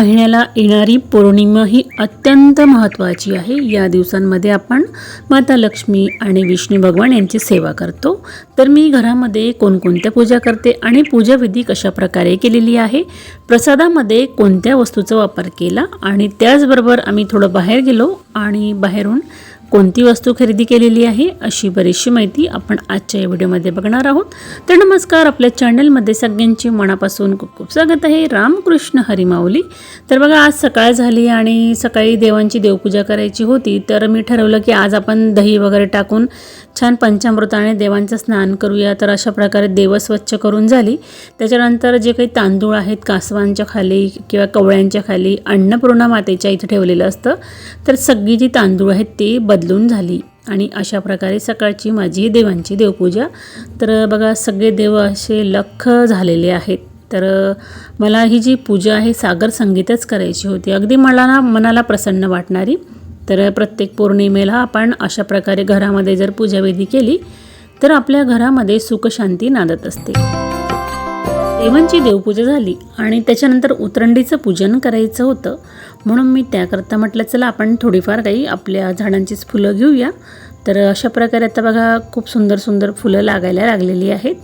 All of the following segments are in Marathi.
महिन्याला येणारी पौर्णिमा ही अत्यंत महत्त्वाची आहे. या दिवसांमध्ये आपण माता लक्ष्मी आणि विष्णू भगवान यांची सेवा करतो. तर मी घरामध्ये कोणकोणत्या पूजा करते आणि पूजाविधी कशा प्रकारे केलेली आहे प्रसादामध्ये कोणत्या वस्तूचा वापर केला आणि त्याचबरोबर आम्ही थोडं बाहेर गेलो आणि बाहेरून कोणती वस्तू खरेदी केलेली आहे अशी बरीचशी माहिती आपण आजच्या या व्हिडिओमध्ये बघणार आहोत. तर नमस्कार आपल्या चॅनलमध्ये सगळ्यांचे मनापासून खूप खूप स्वागत आहे. रामकृष्ण हरिमाऊली. तर बघा आज सकाळ झाली आणि सकाळी देवांची देवपूजा करायची होती तर मी ठरवलं की आज आपण दही वगैरे टाकून छान पंचामृताने देवांचं स्नान करूया. तर अशा प्रकारे देव स्वच्छ करून झाली. त्याच्यानंतर जे काही तांदूळ आहेत कासवांच्या खाली किंवा कवळ्यांच्या खाली अन्नपूर्णा मातेच्या इथं ठेवलेलं असतं. तर सगळी जी तांदूळ आहेत ते बदलून झाली. आणि अशा प्रकारे सकाळची माझी देवांची देवपूजा. तर बघा सगळे देव असे लख झालेले आहेत. तर मला ही जी पूजा आहे सागर संगीतच करायची होती. अगदी मला ना मनाला प्रसन्न वाटणारी. तर प्रत्येक पौर्णिमेला आपण अशा प्रकारे घरामध्ये जर पूजाविधी केली तर आपल्या घरामध्ये सुखशांती नांदत असते. देवांची देवपूजा झाली आणि त्याच्यानंतर उतरंडीचं पूजन करायचं होतं. म्हणून मी त्याकरता म्हटलं चला आपण थोडीफार काही आपल्या झाडांचीच फुलं घेऊया. तर अशा प्रकारे आता बघा खूप सुंदर सुंदर फुलं लागायला लागलेली आहेत.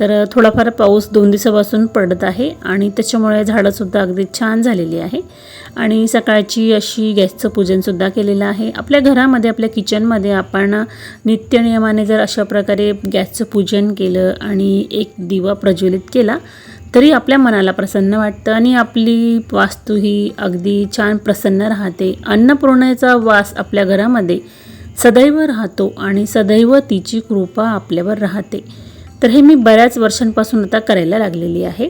तर थोडाफार पाऊस दोन दिवसापासून पडत आहे आणि त्याच्यामुळे झाडंसुद्धा अगदी छान झालेली आहे. आणि सकाळची अशी गॅसचं पूजनसुद्धा केलेलं आहे. आपल्या घरामध्ये आपल्या किचनमध्ये आपण नित्यनियमाने जर अशा प्रकारे गॅसचं पूजन केलं आणि एक दिवा प्रज्वलित केला तरी आपल्या मनाला प्रसन्न वाटतं आणि आपली वास्तू ही अगदी छान प्रसन्न राहते. अन्नपूर्णेचा वास आपल्या घरामध्ये सदैव राहतो आणि सदैव तिची कृपा आपल्यावर राहते. तर हे मी बऱ्याच वर्षांपासून आता करायला लागलेली आहे.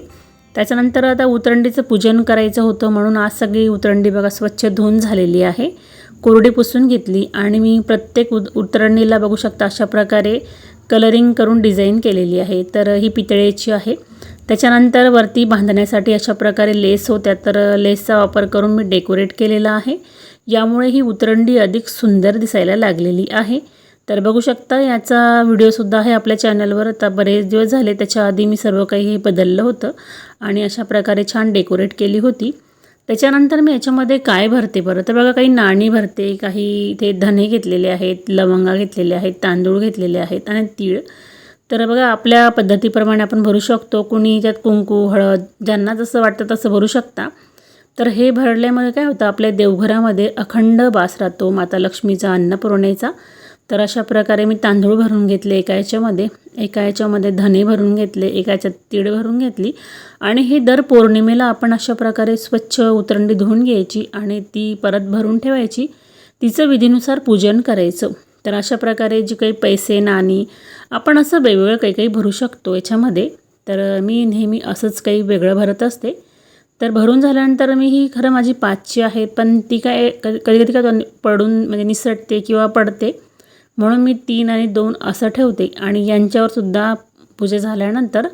त्याच्यानंतर आता उतरंडीचं पूजन करायचं होतं म्हणून आज सगळी उतरंडी बघा स्वच्छ धुवून झालेली आहे. कोरडी पुसून घेतली आणि मी प्रत्येक उ उतरंडीला बघू शकता अशा प्रकारे कलरिंग करून डिझाईन केलेली आहे. तर ही पितळेची आहे. त्याच्यानंतर वरती बांधण्यासाठी अशा प्रकारे लेस होत्या तर लेसचा वापर करून मी डेकोरेट केलेला आहे. यामुळे ही उतरंडी अधिक सुंदर दिसायला लागलेली आहे. तर बघू शकता याचा व्हिडिओसुद्धा आहे आपल्या चॅनलवर. आता बरेच दिवस झाले त्याच्या आधी मी सर्व काही हे बदललं होतं आणि अशा प्रकारे छान डेकोरेट केली होती. त्याच्यानंतर मी याच्यामध्ये काय भरते बरं? तर बघा काही नाणी भरते काही इथे धने घेतलेले आहेत लवंगा घेतलेले आहेत तांदूळ घेतलेले आहेत आणि तीळ. तर बघा आपल्या पद्धतीप्रमाणे आपण भरू शकतो. कुणी त्यात कुंकू हळद ज्यांना जसं वाटतं तसं भरू शकता. तर हे भरल्यामुळे काय होतं आपल्या देवघरामध्ये अखंड वास राहतो माता लक्ष्मीचा अन्नपूर्णेचा. तर अशा प्रकारे मी तांदूळ भरून घेतले एका याच्यामध्ये एका याच्यामध्ये धने भरून घेतले एका याच्यात तीळ भरून घेतली. आणि हे दर पौर्णिमेला आपण अशा प्रकारे स्वच्छ उतरंडी धुवून घ्यायची आणि ती परत भरून ठेवायची. तिचं विधीनुसार पूजन करायचं. तर अशा प्रकारे जी काही पैसे नाणी आपण असं वेगवेगळं काही काही भरू शकतो याच्यामध्ये. तर मी नेहमी असंच काही वेगळं भरत असते. तर भरून झाल्यानंतर मी ही खरं माझी पाचची आहे पण ती काय कधी कधी काय पडून म्हणजे निसटते किंवा पडते. म्हणून मी तीन आणि दोन असं ठेवते आणि यांच्यावर सुद्धा पूजा झाल्यानंतर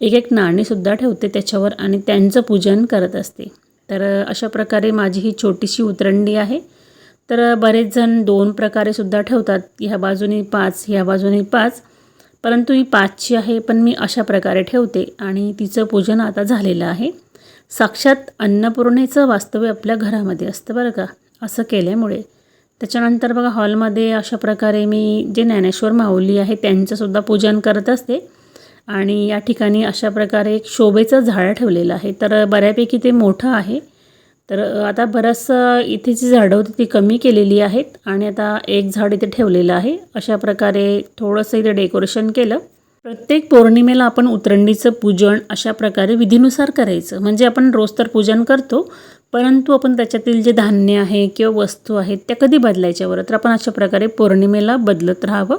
एक एक नाणीसुद्धा ठेवते त्याच्यावर आणि त्यांचं पूजन करत असते. तर अशा प्रकारे माझी ही छोटीशी उतरंडी आहे. तर बरेच जण दोन प्रकारे सुद्धा ठेवतात. ह्या बाजूने पाच ह्या बाजूने पाच. परंतु ही पाचची आहे पण मी अशा प्रकारे ठेवते. आणि तिचं पूजन आता झालेलं आहे. साक्षात अन्नपूर्णेचं वास्तव्य आपल्या घरामध्ये असतं बरं का असं केल्यामुळे. त्याच्यानंतर बघा हॉलमध्ये अशा प्रकारे मी जे ज्ञानेश्वर माऊली आहे त्यांचंसुद्धा पूजन करत असते. आणि या ठिकाणी अशा प्रकारे एक शोभेचं झाड ठेवलेलं आहे. तर बऱ्यापैकी ते मोठं आहे. तर आता बरंचसं इथे जी झाडं होती ती कमी केलेली आहेत आणि आता एक झाड इथे ठेवलेलं आहे. अशा प्रकारे थोडंसं इथे डेकोरेशन केलं. प्रत्येक पौर्णिमेला आपण उतरंडीचं पूजन अशा प्रकारे विधीनुसार करायचं. म्हणजे आपण रोज तर पूजन करतो परंतु आपण त्याच्यातील जे धान्य आहे किंवा वस्तू आहेत त्या कधी बदलायच्या बरं? तर आपण अशा प्रकारे पौर्णिमेला बदलत राहावं.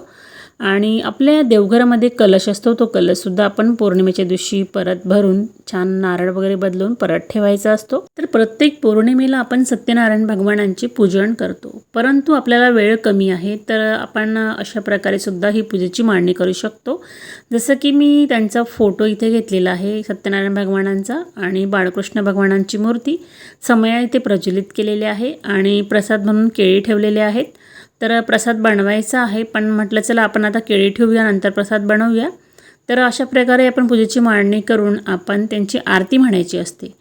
आणि आपल्या देवघरामध्ये कलश असतो तो कलशसुद्धा आपण पौर्णिमेच्या दिवशी परत भरून छान नारळ वगैरे बदलून परत ठेवायचा असतो. तर प्रत्येक पौर्णिमेला आपण सत्यनारायण भगवानांची पूजन करतो. परंतु आपल्याला वेळ कमी आहे तर आपण अशा प्रकारे सुद्धा ही पूजेची मांडणी करू शकतो. जसं की मी त्यांचा फोटो इथे घेतलेला आहे सत्यनारायण भगवानांचा आणि बाळकृष्ण भगवानांची मूर्ती. समया इथे प्रज्वलित केलेली आहे आणि प्रसाद म्हणून केळी ठेवलेले आहेत. तर प्रसाद बनवायचा आहे पण म्हटलं चला आपण आता केळी ठेवूया नंतर प्रसाद बनवूया. तर अशा प्रकारे आपण पूजेची मांडणी करून आपण त्यांची आरती म्हणायची असते.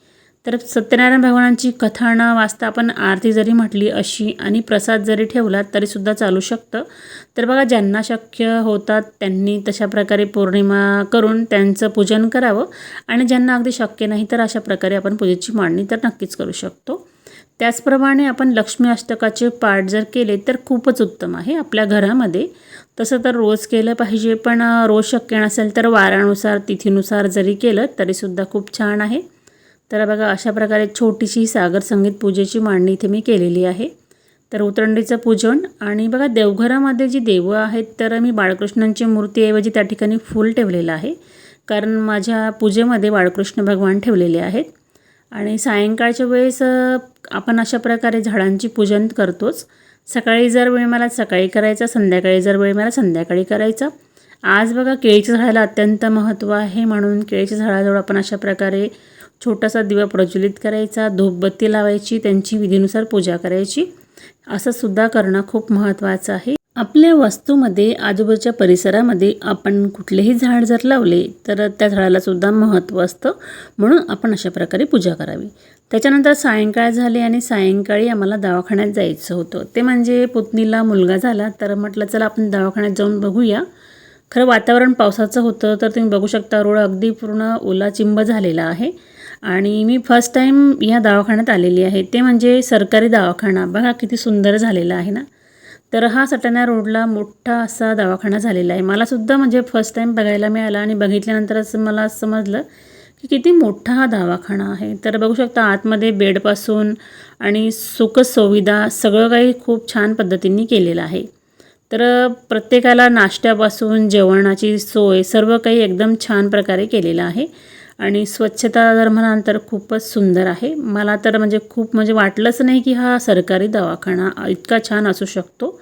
तर सत्यनारायण भगवानांची कथा न वाचता आपण आरती जरी म्हटली अशी आणि प्रसाद जरी ठेवला तरीसुद्धा चालू शकतं. तर बघा ज्यांना शक्य होतात त्यांनी तशा प्रकारे पौर्णिमा करून त्यांचं पूजन करावं. आणि ज्यांना अगदी शक्य नाही तर अशा प्रकारे आपण पूजेची मांडणी तर नक्कीच करू शकतो. त्याचप्रमाणे आपण लक्ष्मी अष्टकाचे पाठ जर केले तर खूपच उत्तम आहे आपल्या घरामध्ये. तसं तर रोज केलं पाहिजे पण रोज शक्य नसेल तर वारानुसार तिथीनुसार जरी केलं तरीसुद्धा खूप छान आहे. तर बघा अशा प्रकारे छोटीशी सागर संगीत पूजेची मांडणी इथे मी केलेली आहे. तर उतरंडीचं पूजन आणि बघा देवघरामध्ये जी देवं आहेत तर मी बाळकृष्णांची मूर्तीऐवजी त्या ठिकाणी फूल ठेवलेलं आहे. कारण माझ्या पूजेमध्ये बाळकृष्ण भगवान ठेवलेले आहेत. आणि सायंकाळच्या वेळेस आपण अशा प्रकारे झाडांची पूजन करतोच. सकाळी जर वेळ मला सकाळी करायचा संध्याकाळी जर वेळ मला संध्याकाळी करायचा. आज बघा केळीच्या झाडाला अत्यंत महत्त्व आहे म्हणून केळीच्या झाडाजवळ आपण अशा प्रकारे छोटासा दिवा प्रज्वलित करायचा धूपबत्ती लावायची त्यांची विधीनुसार पूजा करायची. असं सुद्धा करणं खूप महत्त्वाचं आहे. आपल्या वास्तूमध्ये आजूबाजूच्या परिसरामध्ये आपण कुठलेही झाड जर लावले तर त्या झाडाला सुद्धा महत्त्व असतं. म्हणून आपण अशा प्रकारे पूजा करावी. त्याच्यानंतर सायंकाळ झाले आणि सायंकाळी आम्हाला दवाखान्यात जायचं होतं. ते म्हणजे पुतणीला मुलगा झाला तर म्हटलं चला आपण दवाखान्यात जाऊन बघूया. खरं वातावरण पावसाचं होतं तर तुम्ही बघू शकता रोड अगदी पूर्ण ओला चिंब झालेला आहे. आणि मी फर्स्ट टाईम या दवाखान्यात आलेली आहे. ते म्हणजे सरकारी दवाखाना. बघा किती सुंदर झालेला आहे ना. तर हा सटाणा रोडला मोठा असा दवाखाना झालेला आहे. मलासुद्धा म्हणजे फर्स्ट टाईम बघायला मिळाला आणि बघितल्यानंतरच मला समजलं की किती मोठा हा दवाखाना आहे. तर बघू शकता आतमध्ये बेडपासून आणि सुखसुविधा सगळं काही खूप छान पद्धतीने केलेलं आहे. तर प्रत्येकाला नाश्त्यापासून जेवणाची सोय सर्व काही एकदम छान प्रकारे केलेलं आहे. आणि स्वच्छता जर म्हणाल तर खूपच सुंदर आहे. मला तर म्हणजे खूप म्हणजे वाटलंच नाही की हा सरकारी दवाखाना इतका छान असू शकतो.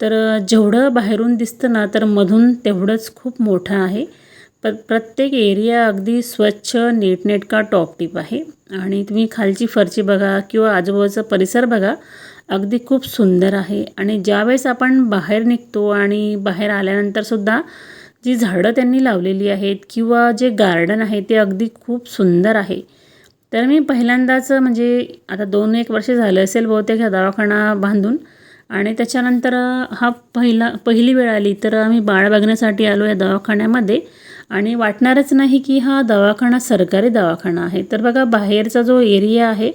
तर जेवढं बाहेरून दिसतं ना तर मधून तेवढंच खूप मोठं आहे. प प्रत्येक एरिया अगदी स्वच्छ नीटनेटका टॉपटीप आहे. आणि तुम्ही खालची फरची बघा किंवा आजूबाजूचा परिसर बघा अगदी खूप सुंदर आहे. आणि ज्यावेळेस आपण बाहेर निघतो आणि बाहेर आल्यानंतरसुद्धा जी झाडं त्यांनी लावलेली आहेत किंवा जे गार्डन आहे ते अगदी खूप सुंदर आहे. तर मी पहिल्यांदाच म्हणजे आता दोन एक वर्ष झालं असेल बहुतेक हा दवाखाना बांधून आणि त्याच्यानंतर हा पहिला पहिली वेळ आली तर आम्ही बाळ बघण्यासाठी आलो या दवाखान्यामध्ये आणि वाटणारच नाही की हा दवाखाना सरकारी दवाखाना आहे. तर बघा बाहेरचा जो एरिया आहे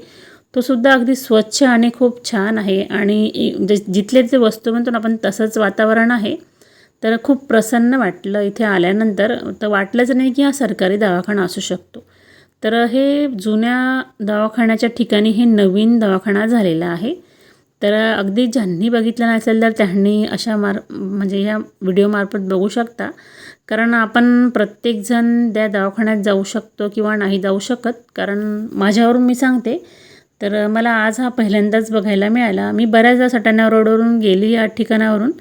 तो सुद्धा अगदी स्वच्छ आणि खूप छान आहे आणि जे- म्हणजे जिथले जे वस्तू म्हणतो ना आपण तसंच वातावरण आहे. तर खूप प्रसन्न वाटलं इथे आल्यानंतर. तर वाटलंच नाही की हा सरकारी दवाखाना असू शकतो. तर हे जुन्या दवाखान्याच्या ठिकाणी हे नवीन दवाखाना झालेला आहे. तर अगदी ज्यांनी बघितलं नसेल तर त्यांनी अशा मार म्हणजे या व्हिडिओमार्फत बघू शकता. कारण आपण प्रत्येकजण त्या दवाखान्यात जाऊ शकतो किंवा नाही जाऊ शकत. कारण माझ्यावरून मी सांगते. तर मला आज हा पहिल्यांदाच बघायला मिळाला. मी बऱ्याचदा सटाणा रोडवरून गेली या ठिकाणावरून.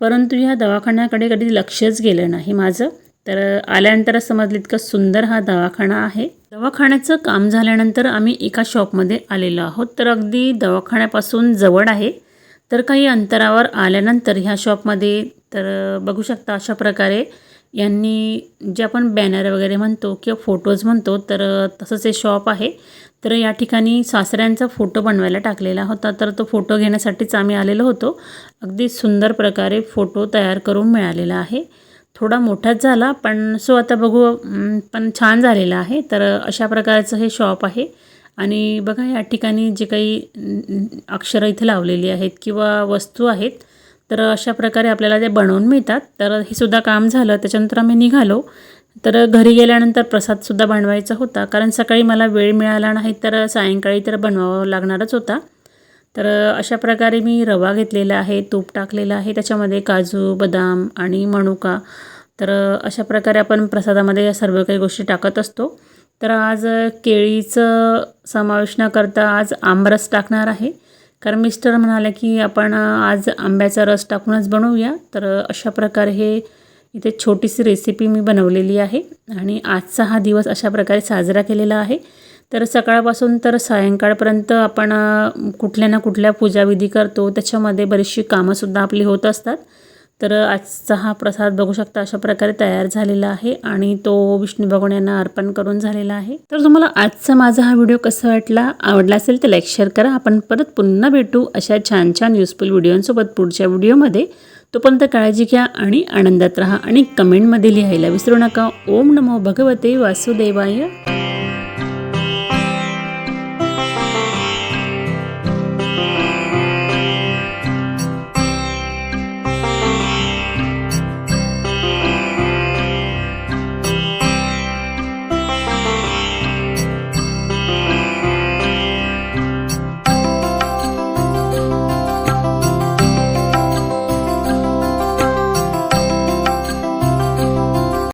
परंतु ह्या दवाखान्याकडे कधी लक्षच गेलं नाही माझं. तर आल्यानंतर समजलं इतकं सुंदर हा दवाखाना आहे. दवाखान्याचं काम झाल्यानंतर आम्ही एका शॉपमध्ये आलेलो आहोत. तर अगदी दवाखान्यापासून जवळ आहे. तर काही अंतरावर आल्यानंतर ह्या शॉपमध्ये तर बघू शकता अशा प्रकारे यांनी जे आपण बॅनर वगैरे म्हणतो किंवा फोटोज म्हणतो तर तसंच हे शॉप आहे. तर या ठिकाणी सासऱ्यांचा फोटो बनवायला टाकलेला होता. तर तो फोटो घेण्यासाठीच आम्ही आलेलो होतो. अगदी सुंदर प्रकारे फोटो तयार करून मिळालेला आहे. थोडा मोठाच झाला पण सो आता बघू पण छान झालेला आहे. तर अशा प्रकारचं हे शॉप आहे. आणि बघा या ठिकाणी जे काही अक्षरं इथे लावलेली आहेत किंवा वस्तू आहेत तर अशा प्रकारे आपल्याला ते बनवून मिळतात. तर हे सुद्धा काम झालं. त्याच्यानंतर आम्ही निघालो. तर घरी गेल्यानंतर प्रसादसुद्धा बनवायचा होता. कारण सकाळी मला वेळ मिळाला नाही तर सायंकाळी तर बनवावं लागणारच होता. तर अशा प्रकारे मी रवा घेतलेला आहे तूप टाकलेलं आहे त्याच्यामध्ये काजू बदाम आणि मनुका. तर अशा प्रकारे आपण प्रसादामध्ये या सर्व काही गोष्टी टाकत असतो. तर आज केळीचं समावेश न करता आज आमरस टाकणार आहे. कारण मिस्टर म्हणाले की आपण आज आंब्याचा रस टाकूनच बनवूया. तर अशा प्रकारे हे इथे छोटीशी रेसिपी मी बनवलेली आहे आणि आजचा हा दिवस अशा प्रकारे साजरा केलेला आहे. तर सकाळपासून तर सायंकाळपर्यंत आपण कुठल्या ना कुठल्या पूजाविधी करतो. त्याच्यामध्ये बरीचशी कामंसुद्धा आपली होत असतात. तर आजचा हा प्रसाद बघू शकता अशा प्रकारे तयार झालेला आहे आणि तो विष्णू भगवान यांना अर्पण करून झालेला आहे. तर तुम्हाला आजचा माझा हा व्हिडिओ कसा वाटला आवडला असेल तर लाईक शेअर करा. आपण परत पुन्हा भेटू अशा छान छान युजफुल व्हिडिओंसोबत पुढच्या व्हिडिओमध्ये तोपर्यंत काळजी घ्या आणि आनंदात राहा आणि कमेंटमध्ये लिहायला विसरू नका. ओम नमो भगवते वासुदेवाय.